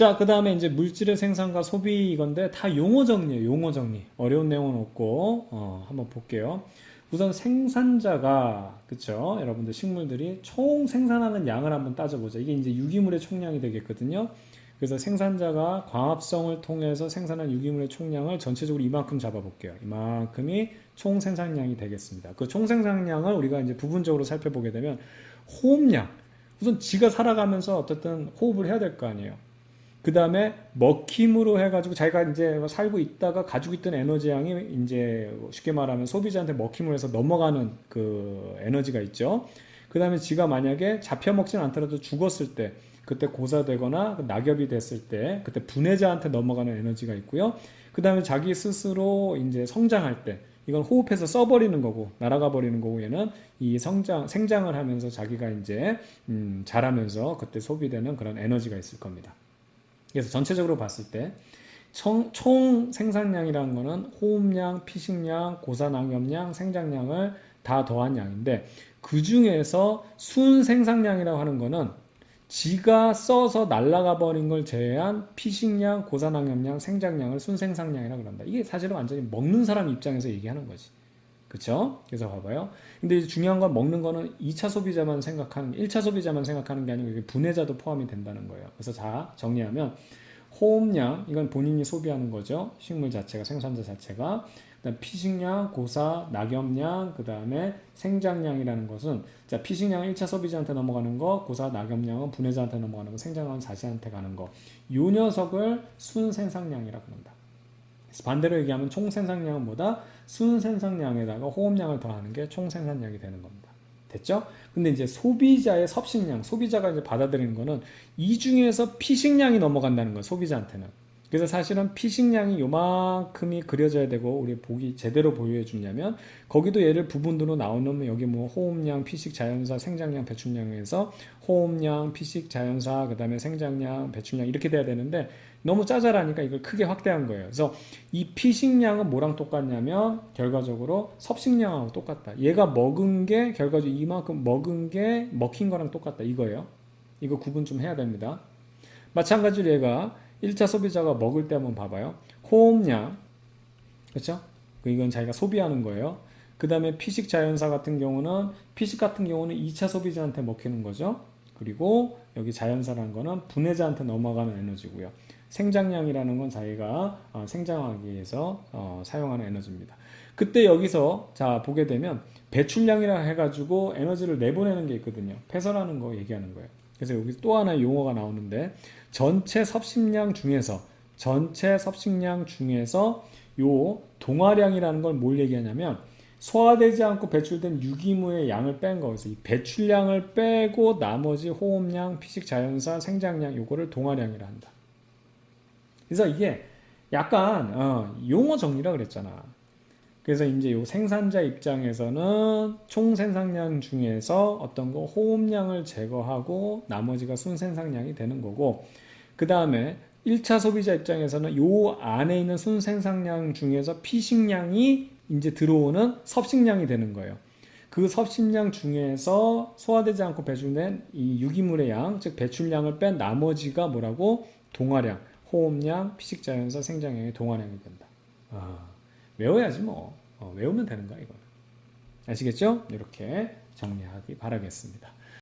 자, 그 다음에 이제 물질의 생산과 소비 이건데 다 용어 정리예요. 용어 정리. 어려운 내용은 없고, 어, 한번 볼게요. 우선 생산자가, 그쵸. 여러분들 식물들이 총 생산하는 양을 한번 따져보자. 이게 이제 유기물의 총량이 되겠거든요. 그래서 생산자가 광합성을 통해서 생산한 유기물의 총량을 전체적으로 이만큼 잡아볼게요. 이만큼이 총 생산량이 되겠습니다. 그 총 생산량을 우리가 이제 부분적으로 살펴보게 되면 호흡량. 우선 지가 살아가면서 어쨌든 호흡을 해야 될 거 아니에요. 그 다음에 먹힘으로 해가지고 자기가 이제 살고 있다가 가지고 있던 에너지량이 이제 쉽게 말하면 소비자한테 먹힘을 해서 넘어가는 그 에너지가 있죠. 그 다음에 지가 만약에 잡혀 먹진 않더라도 죽었을 때 그때 고사되거나 그 낙엽이 됐을 때 그때 분해자한테 넘어가는 에너지가 있고요. 그 다음에 자기 스스로 이제 성장할 때 이건 호흡해서 써버리는 거고 날아가 버리는 거고 얘는 이 성장 생장을 하면서 자기가 이제 음, 자라면서 그때 소비되는 그런 에너지가 있을 겁니다. 그래서 전체적으로 봤을 때 총, 총 생산량이라는 거는 호흡량, 피식량, 고산항염량, 생장량을 다 더한 양인데 그 중에서 순 생산량이라고 하는 거는 지가 써서 날아가 버린 걸 제외한 피식량, 고산항염량, 생장량을 순생산량이라고 그런다. 이게 사실은 완전히 먹는 사람 입장에서 얘기하는 거지. 그쵸? 그래서 봐봐요. 근데 중요한 건 먹는 거는 2차 소비자만 생각하는, 1차 소비자만 생각하는 게 아니고 분해자도 포함이 된다는 거예요. 그래서 자, 정리하면 호흡량, 이건 본인이 소비하는 거죠. 식물 자체가, 생산자 자체가. 그다음 피식량, 고사, 낙엽량, 그 다음에 생장량이라는 것은 자 피식량은 1차 소비자한테 넘어가는 거, 고사, 낙엽량은 분해자한테 넘어가는 거, 생장량은 자신한테 가는 거. 요 녀석을 순생산량이라고 합니다. 반대로 얘기하면 총생산량은 뭐다? 순생산량에다가 호흡량을 더하는 게 총생산량이 되는 겁니다. 됐죠? 근데 이제 소비자의 섭식량, 소비자가 이제 받아들이는 거는 이 중에서 피식량이 넘어간다는 거예요, 소비자한테는. 그래서 사실은 피식량이 요만큼이 그려져야 되고 우리 보기 제대로 보여해 주냐면 거기도 얘를 부분으로 나오면 여기 뭐 호흡량, 피식, 자연사, 생장량, 배출량에서 호흡량, 피식, 자연사, 그 다음에 생장량, 배출량 이렇게 돼야 되는데 너무 짜잘하니까 이걸 크게 확대한 거예요. 그래서 이 피식량은 뭐랑 똑같냐면 결과적으로 섭식량하고 똑같다. 얘가 먹은 게 결과적으로 이만큼 먹은 게 먹힌 거랑 똑같다. 이거예요. 이거 구분 좀 해야 됩니다. 마찬가지로 얘가 1차 소비자가 먹을 때 한번 봐봐요. 호흡량, 그렇죠? 이건 자기가 소비하는 거예요. 그 다음에 피식 자연사 같은 경우는 피식 같은 경우는 2차 소비자한테 먹히는 거죠. 그리고 여기 자연사라는 거는 분해자한테 넘어가는 에너지고요. 생장량이라는 건 자기가 어, 생장하기 위해서 어, 사용하는 에너지입니다. 그때 여기서 자 보게 되면 배출량이라 해가지고 에너지를 내보내는 게 있거든요. 폐설하는 거 얘기하는 거예요. 그래서 여기 또 하나의 용어가 나오는데 전체 섭식량 중에서 전체 섭식량 중에서 요 동화량이라는 걸뭘 얘기하냐면 소화되지 않고 배출된 유기물의 양을 뺀 거에서 이 배출량을 빼고 나머지 호흡량, 피식 자연사, 생장량 요거를 동화량이라 한다. 그래서 이게 약간 어, 용어 정리라 그랬잖아. 그래서 이제 요 생산자 입장에서는 총 생산량 중에서 어떤 거 호흡량을 제거하고 나머지가 순생산량이 되는 거고 그 다음에 1차 소비자 입장에서는 요 안에 있는 순생산량 중에서 피식량이 이제 들어오는 섭식량이 되는 거예요. 그 섭식량 중에서 소화되지 않고 배출된 이 유기물의 양, 즉 배출량을 뺀 나머지가 뭐라고? 동화량, 호흡량, 피식자연사, 생장량의 동화량이 된다. 아. 외워야지 뭐. 어, 외우면 되는 거야 이거는. 아시겠죠? 이렇게 정리하기 바라겠습니다